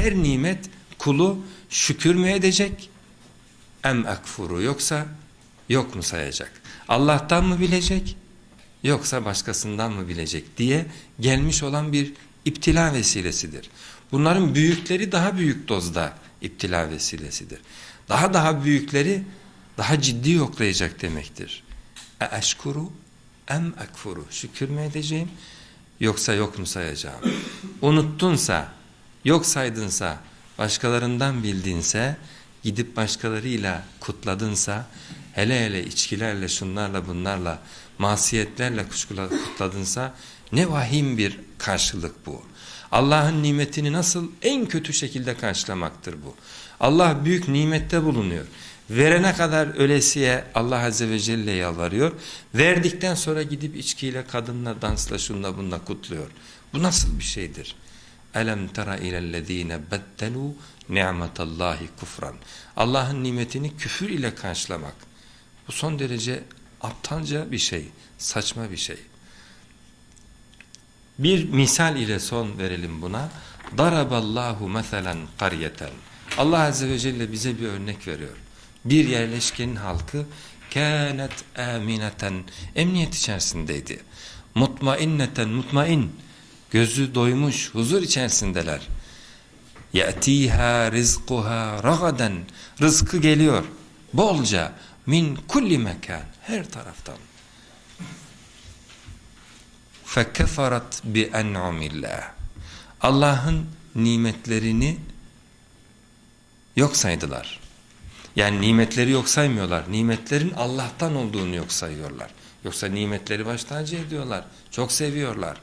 her nimet kulu şükür mü edecek? Em ekfuru yoksa yok mu sayacak? Allah'tan mı bilecek? Yoksa başkasından mı bilecek diye gelmiş olan bir iptila vesilesidir. Bunların büyükleri daha büyük dozda iptila vesilesidir. Daha daha büyükleri daha ciddi yoklayacak demektir. E eşkuru em ekfuru şükür mü edeceğim yoksa yok mu sayacağım? Unuttunsa, yok saydınsa, başkalarından bildinse, gidip başkalarıyla kutladınsa, hele hele içkilerle, şunlarla, bunlarla, masiyetlerle kutladınsa, ne vahim bir karşılık bu. Allah'ın nimetini nasıl en kötü şekilde karşılamaktır bu. Allah büyük nimette bulunuyor. Verene kadar ölesiye Allah Azze ve Celle yalvarıyor. Verdikten sonra gidip içkiyle, kadınla, dansla, şunla bunla kutluyor. Bu nasıl bir şeydir? Elem tera ilellezine beddelu ni'metallahi kufran. Allah'ın nimetini küfür ile karşılamak. Bu son derece aptalca bir şey, saçma bir şey. Bir misal ile son verelim buna. Daraballahu meselen qaryeten. Allah Azze ve Celle bize bir örnek veriyor. Bir yerleşkenin halkı kânet amineten emniyet içerisindeydi. Mutmainneten mutmain gözü doymuş huzur içerisindeler. Ya'tiha rizquha ragaden rızkı geliyor bolca min kulli mekan her taraftan. فَكَفَرَتْ بِاَنْعُمِ اللّٰهِ Allah'ın nimetlerini yok saydılar. Yani nimetleri yok saymıyorlar. Nimetlerin Allah'tan olduğunu yok sayıyorlar. Yoksa nimetleri baş tacı ediyorlar. Çok seviyorlar.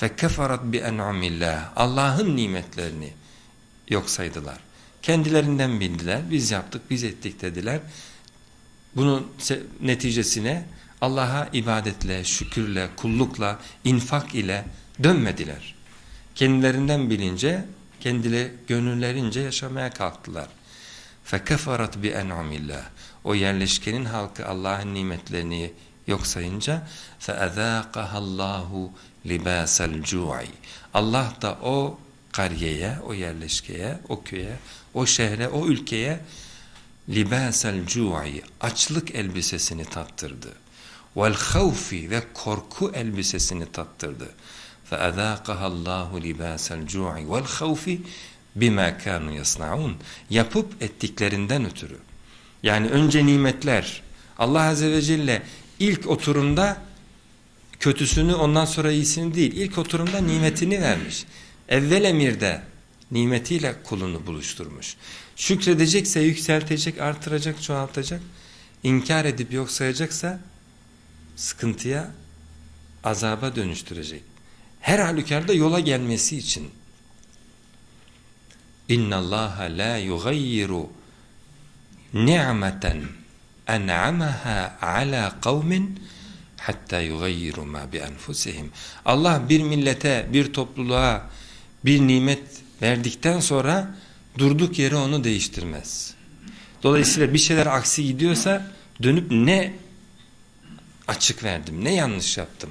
فَكَفَرَتْ بِاَنْعُمِ اللّٰهِ Allah'ın nimetlerini yok saydılar. Kendilerinden bildiler. Biz yaptık, biz ettik dediler. Bunun neticesine Allah'a ibadetle, şükürle, kullukla, infak ile dönmediler. Kendilerinden bilince, kendile gönüllerince yaşamaya kalktılar. فَكَفَرَتْ بِاَنْعُمِ اللّٰهِ O yerleşkenin halkı Allah'ın nimetlerini yok sayınca فَاَذَاقَهَا اللّٰهُ لِبَاسَ الْجُوعِ Allah da o kariyeye, o yerleşkeye, o köye, o şehre, o ülkeye libasel cu'i açlık elbisesini tattırdı. Vel havfi ve korku elbisesini tattırdı. فَاَذَاقَهَا اللّٰهُ لِبَاسَ الْجُوعِ وَالْخَوْفِ بِمَا كَانُوا يَصْنَعُونَ Yapıp ettiklerinden ötürü. Yani önce nimetler. Allah Azze ve Celle ilk oturumda kötüsünü ondan sonra iyisini değil. ilk oturumda nimetini vermiş. Evvel emirde nimetiyle kulunu buluşturmuş. Şükredecekse yükseltecek, artıracak, çoğaltacak. İnkar edip yok sayacaksa sıkıntıya, azaba dönüştürecek. Her halükarda yola gelmesi için. İnna Allah la yugayyiru ni'meten en'amaha ala kavmin hatta yugayyiru ma bi enfusihim. Allah bir millete, bir topluluğa bir nimet verdikten sonra durduk yere onu değiştirmez. Dolayısıyla bir şeyler aksi gidiyorsa dönüp ne açık verdim, ne yanlış yaptım.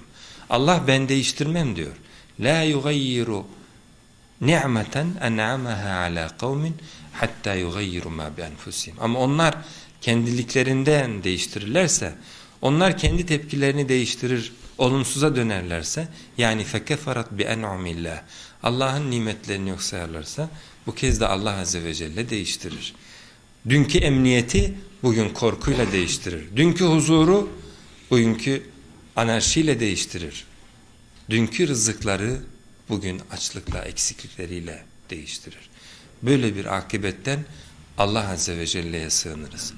Allah ben değiştirmem diyor. La yugayyiru ni'meten en'amaha ala kavmin hatta yugayyiru ma bi enfusihim. Ama onlar kendiliklerinden değiştirirlerse, onlar kendi tepkilerini değiştirir, olumsuza dönerlerse, yani fekeferat bi en'umillah. Allah'ın nimetlerini yok sayarlarsa, bu kez de Allah Azze ve Celle değiştirir. Dünkü emniyeti bugün korkuyla değiştirir. Dünkü huzuru bugünkü anarşiyle değiştirir. Dünkü rızıkları bugün açlıkla, eksiklikleriyle değiştirir. Böyle bir akibetten Allah Azze ve Celle'ye sığınırız.